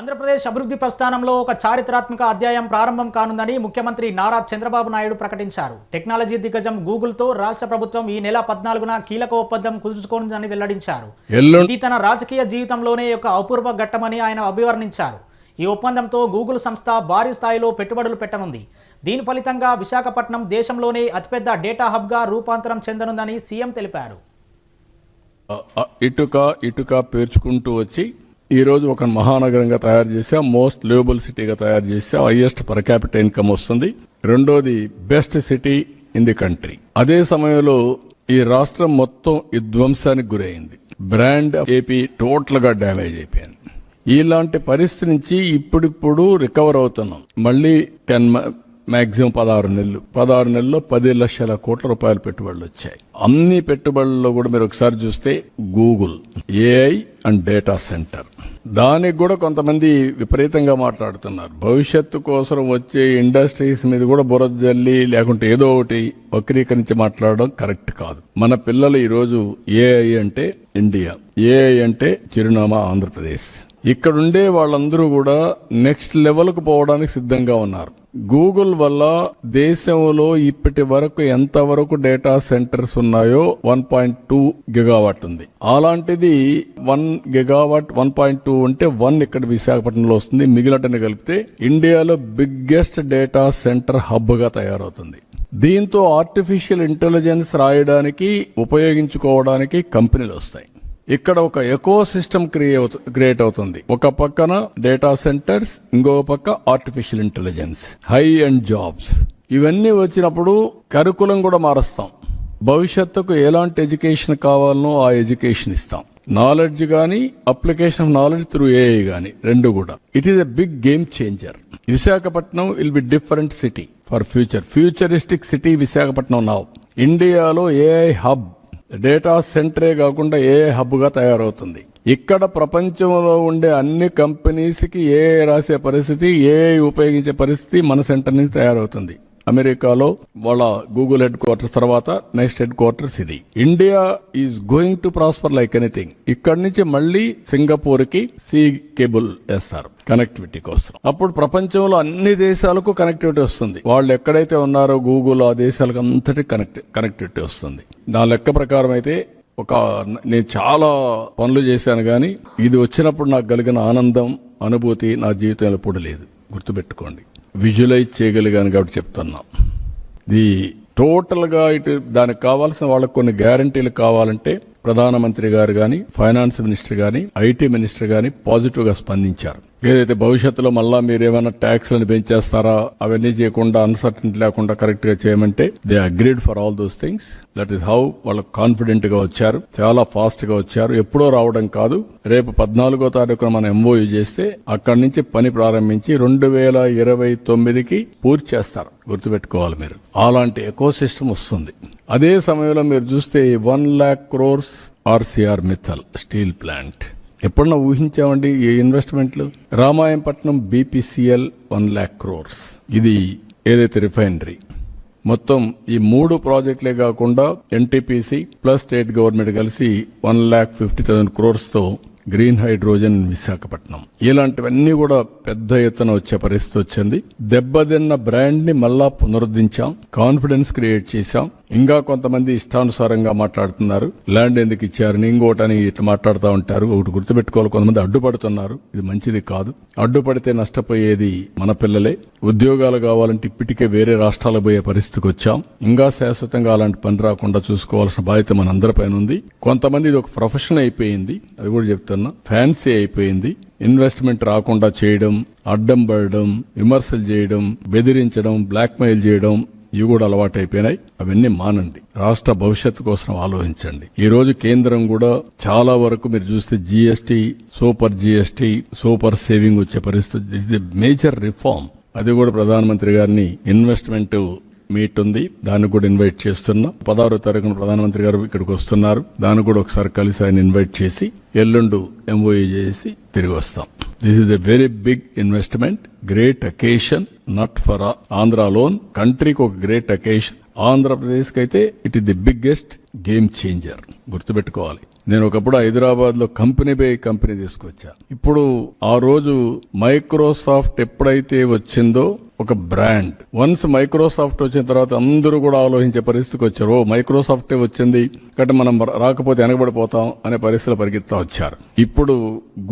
ఆంధ్రప్రదేశ్ అభివృద్ధి ప్రస్థానంలో ఒక చారిత్రాత్మక అధ్యాయం ప్రారంభం కానుందని ముఖ్యమంత్రి నారా చంద్రబాబు నాయుడు ప్రకటించారు. టెక్నాలజీ దిగ్గజం గూగుల్తో రాష్ట్ర ప్రభుత్వం ఈ నెల పద్నాలుగున కీలక ఒప్పందం కుదుర్చుకోనుందని వెల్లడించారు. ఇది తన రాజకీయ జీవితంలోనే ఒక అపూర్వ ఘట్టమని ఆయన అభివర్ణించారు. ఈ ఒప్పందంతో గూగుల్ సంస్థ భారీ స్థాయిలో పెట్టుబడులు పెట్టనుంది. దీని ఫలితంగా విశాఖపట్నం దేశంలోనే అతిపెద్ద డేటా హబ్గా రూపాంతరం చెందనుందని సీఎం తెలిపారు. ఇటుక ఇటుక పేర్చుకుంటూ వచ్చి ఈ రోజు ఒక మహానగరంగా తయారు చేసా మోస్ట్ లివబుల్ సిటీగా తయారు చేసా హైయెస్ట్ పర్ క్యాపిటల్ ఇన్కమ్ వస్తుంది. రెండోది best city in the country అదే సమయంలో ఈ రాష్ట్రం మొత్తం విధ్వంసానికి గురైంది. బ్రాండ్ ఏపీ టోటల్గా డ్యామేజ్ అయిపోయింది. ఇలాంటి పరిస్థితి నుంచి ఇప్పుడిప్పుడు రికవర్ అవుతున్నాం. మళ్ళీ టెన్ మ్యాక్సిమం పదహారు నెలలు. పదహారు నెలల్లో పది లక్షల కోట్ల రూపాయల పెట్టుబడులు వచ్చాయి. అన్ని పెట్టుబడుల్లో కూడా మీరు ఒకసారి చూస్తే Google AI and data centre. దానికి కూడా కొంతమంది విపరీతంగా మాట్లాడుతున్నారు. భవిష్యత్తు కోసం వచ్చే ఇండస్ట్రీస్ మీద కూడా బురద జల్లి లేకుంటే ఏదో ఒకటి వక్రీకరించి మాట్లాడడం కరెక్ట్ కాదు. మన పిల్లలు ఈరోజు ఏఐ అంటే ఇండియా. ఏఐ అంటే చిరునామా ఆంధ్రప్రదేశ్. ఇక్కడుండే వాళ్ళందరూ కూడా నెక్స్ట్ లెవెల్కు పోవడానికి సిద్ధంగా ఉన్నారు. గూగుల్ వల్ల దేశంలో ఇప్పటి వరకు ఎంత వరకు డేటా సెంటర్స్ ఉన్నాయో వన్ పాయింట్ టూ గిగావాట్ ఉంది. అలాంటిది one gigawatt one point two ఉంటే వన్ ఇక్కడ విశాఖపట్నంలో వస్తుంది. మిగిలినటని కలిపితే ఇండియాలో బిగ్గెస్ట్ డేటా సెంటర్ హబ్గా తయారవుతుంది. దీంతో ఆర్టిఫిషియల్ ఇంటెలిజెన్స్ రాయడానికి ఉపయోగించుకోవడానికి కంపెనీలు వస్తాయి. ఇక్కడ ఒక ఎకో సిస్టమ్ క్రియేట్ అవుతుంది. ఒక పక్కన డేటా సెంటర్స్ ఇంకో పక్క artificial intelligence AI and jobs. ఇవన్నీ వచ్చినప్పుడు కరికులం కూడా మారుస్తాం. భవిష్యత్తుకు ఎలాంటి ఎడ్యుకేషన్ కావాలనో ఆ ఎడ్యుకేషన్ ఇస్తాం. నాలెడ్జ్ కానీ application of knowledge through AI కానీ రెండు కూడా. It is a big game changer Visakhapatnam will be different city for future futuristic city Visakhapatnam now ఇండియాలో ఏఐ హబ్ డేటా సెంటరే కాకుండా ఏ హబ్గా తయారవుతుంది. ఇక్కడ ప్రపంచంలో ఉండే అన్ని కంపెనీస్కి ఏ రాసే పరిస్థితి ఏ ఉపయోగించే పరిస్థితి మన సెంటర్ నుంచి తయారవుతుంది. అమెరికాలో వాళ్ళ గూగుల్ హెడ్ క్వార్టర్స్ తర్వాత నెక్స్ట్ హెడ్ క్వార్టర్స్ ఇది. India is going to prosper like anything. ఇక్కడ నుంచి మళ్ళీ సింగపూర్కి సీ కేబుల్ వేస్తారు కనెక్టివిటీ కోసం. అప్పుడు ప్రపంచంలో అన్ని దేశాలకు కనెక్టివిటీ వస్తుంది. వాళ్ళు ఎక్కడైతే ఉన్నారో గూగుల్ ఆ దేశాలకు అంతటి కనెక్ట్ కనెక్టివిటీ వస్తుంది. నా లెక్క ప్రకారం అయితే ఒక నేను చాలా పనులు చేశాను కానీ ఇది వచ్చినప్పుడు నాకు కలిగిన ఆనందం అనుభూతి నా జీవితంలో ఎప్పుడు లేదు. గుర్తుపెట్టుకోండి. విజువలైజ్ చేయగలిగాను కాబట్టి చెప్తున్నా. ఇది టోటల్గా ఇటు దానికి కావాల్సిన వాళ్ళకు కొన్ని గ్యారంటీలు కావాలంటే ప్రధానమంత్రి గారు కానీ ఫైనాన్స్ మినిస్టర్ కానీ ఐటీ మినిస్టర్ కానీ పాజిటివ్గా స్పందించారు. ఏదైతే భవిష్యత్తులో మళ్ళా మీరు ఏమైనా ట్యాక్స్లను పెంచేస్తారా అవన్నీ చేయకుండా అన్సర్టనిటీ లేకుండా కరెక్ట్గా చేయమంటే they agreed for all those things that is how వాళ్ళు కాన్ఫిడెంట్గా వచ్చారు. చాలా ఫాస్ట్గా వచ్చారు. ఎప్పుడో రావడం కాదు. రేపు పద్నాలుగో తారీఖున మనం ఎంఓయూ చేస్తే అక్కడి నుంచి పని ప్రారంభించి రెండు వేల ఇరవై తొమ్మిదికి పూర్తి చేస్తారు. గుర్తుపెట్టుకోవాలి మీరు. అలాంటి ఎకో సిస్టమ్ వస్తుంది. అదే సమయంలో మీరు చూస్తే one lakh crores Arcelor Mittal steel plant ఎప్పుడన్నా ఊహించామండి ఈ ఇన్వెస్ట్మెంట్లు రామాయంపట్నం బీపీసీఎల్ వన్ ల్యాక్ క్రోర్స్ ఇది ఏదైతే రిఫైనరీ మొత్తం ఈ మూడు ప్రాజెక్టులే కాకుండా ఎన్టీపీసీ ప్లస్ స్టేట్ గవర్నమెంట్ కలిసి వన్ ల్యాక్ ఫిఫ్టీ థౌసండ్ క్రోర్స్తో గ్రీన్ హైడ్రోజన్ విశాఖపట్నం. ఇలాంటివన్నీ కూడా పెద్ద ఎత్తున వచ్చే పరిస్థితి వచ్చింది. దెబ్బతిన్న బ్రాండ్ని మళ్ళా పునరుద్ధరించాం. కాన్ఫిడెన్స్ క్రియేట్ చేశాం. ఇంకా కొంతమంది ఇష్టానుసారంగా మాట్లాడుతున్నారు. ల్యాండ్ ఎందుకు ఇచ్చారని ఇంకోటని ఇట్లా మాట్లాడుతూ ఉంటారు. ఒకటి గుర్తుపెట్టుకోవాలి. కొంతమంది అడ్డుపడుతున్నారు. ఇది మంచిది కాదు. అడ్డుపడితే నష్టపోయేది మన పిల్లలే. ఉద్యోగాలు కావాలంటే ఇప్పటికే వేరే రాష్ట్రాలకు పోయే పరిస్థితికి వచ్చాం. ఇంకా శాశ్వతంగా అలాంటి పని రాకుండా చూసుకోవాల్సిన బాధ్యత మనందరిపైన ఉంది. కొంతమంది ఇది ఒక ప్రొఫెషన్ అయిపోయింది. అది కూడా చెప్తున్నా. ఫ్యాన్సీ అయిపోయింది. ఇన్వెస్ట్మెంట్ రాకుండా చేయడం అడ్డం పడడం విమర్శలు చేయడం బెదిరించడం బ్లాక్మెయిల్ చేయడం ఇవి కూడా అలవాటైపోయినాయి. అవన్నీ మానండి. రాష్ట్ర భవిష్యత్తు కోసం ఆలోచించండి. ఈ రోజు కేంద్రం కూడా చాలా వరకు మీరు చూస్తే GST super GST super saving వచ్చే పరిస్థితి. ఇది మేజర్ రిఫార్మ్ అది కూడా ప్రధానమంత్రి గారిని ఇన్వెస్ట్మెంట్ మీట్ ఉంది. దాన్ని కూడా ఇన్వైట్ చేస్తున్నా. పదహారో తారీఖున ప్రధానమంత్రి గారు ఇక్కడికి వస్తున్నారు. దాన్ని కూడా ఒకసారి కలిసి ఆయన ఇన్వైట్ చేసి ఎల్లుండు ఎంఓఏ చేసి తిరిగి వస్తాం. This is a very big investment great occasion not for Andhra alone కంట్రీకి ఒక గ్రేట్ అకేషన్ ఆంధ్రప్రదేశ్కి అయితే it is the biggest game changer గుర్తుపెట్టుకోవాలి. నేను ఒకప్పుడు హైదరాబాద్లో కంపెనీ బై కంపెనీ తీసుకొచ్చా. ఇప్పుడు ఆ రోజు మైక్రోసాఫ్ట్ ఎప్పుడైతే వచ్చిందో ఒక బ్రాండ్. వన్స్ మైక్రోసాఫ్ట్ వచ్చిన తర్వాత అందరూ కూడా ఆలోచించే పరిస్థితికి వచ్చారు. ఓ మైక్రోసాఫ్టే వచ్చింది. కాబట్టి మనం రాకపోతే వెనకబడిపోతాం అనే పరిస్థితులు పరిగెత్తా వచ్చారు. ఇప్పుడు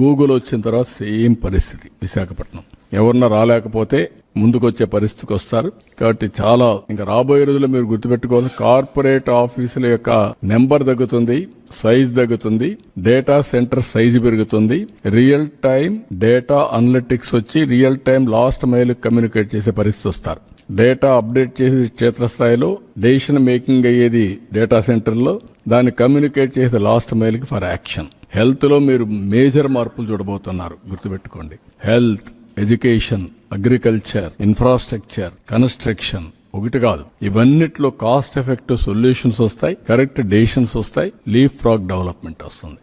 గూగుల్ వచ్చిన తర్వాత సేమ్ పరిస్థితి విశాఖపట్నం. ఎవరన్నా రాలేకపోతే ముందుకొచ్చే పరిస్థితికి వస్తారు. కాబట్టి చాలా ఇంకా రాబోయే రోజుల్లో మీరు గుర్తుపెట్టుకోవాలి. కార్పొరేట్ ఆఫీసుల యొక్క నెంబర్ తగ్గుతుంది సైజ్ తగ్గుతుంది డేటా సెంటర్ సైజ్ పెరుగుతుంది. రియల్ టైం డేటా అనలిటిక్స్ వచ్చి real time last mile communicate చేసే పరిస్థితి వస్తారు. డేటా అప్డేట్ చేసే క్షేత్రస్థాయిలో డెసిషన్ మేకింగ్ అయ్యేది డేటా సెంటర్లో దాన్ని కమ్యూనికేట్ చేసే లాస్ట్ మైల్కి ఫర్ యాక్షన్. హెల్త్లో మీరు మేజర్ మార్పులు చూడబోతున్నారు. గుర్తుపెట్టుకోండి. Health education agriculture infrastructure construction ఒకటి కాదు. ఇవన్నిట్లో కాస్ట్ ఎఫెక్టివ్ సొల్యూషన్స్ వస్తాయి కరెక్ట్ డెసిషన్స్ వస్తాయి లీఫ్ ఫ్రాక్ డెవలప్మెంట్ వస్తుంది.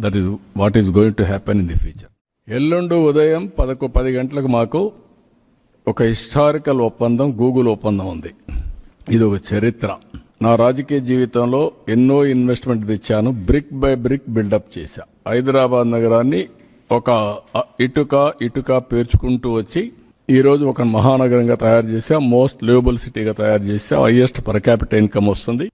That is what is going to happen in the future ఎల్లుండి ఉదయం పదకొ పది గంటలకు మాకు ఒక హిస్టారికల్ ఒప్పందం గూగుల్ ఒప్పందం ఉంది. ఇది ఒక చరిత్ర. నా రాజకీయ జీవితంలో ఎన్నో ఇన్వెస్ట్మెంట్ తెచ్చాను బ్రిక్ బై బ్రిక్ బిల్డప్ చేశా. హైదరాబాద్ నగరాన్ని ఒక ఇటుక ఇటుక పేర్చుకుంటూ వచ్చి ఈరోజు ఒక మహానగరంగా తయారు చేసి మోస్ట్ లివబుల్ సిటీగా తయారు చేసి హైయెస్ట్ పర్ క్యాపిటల్ ఇన్కమ్ వస్తుంది.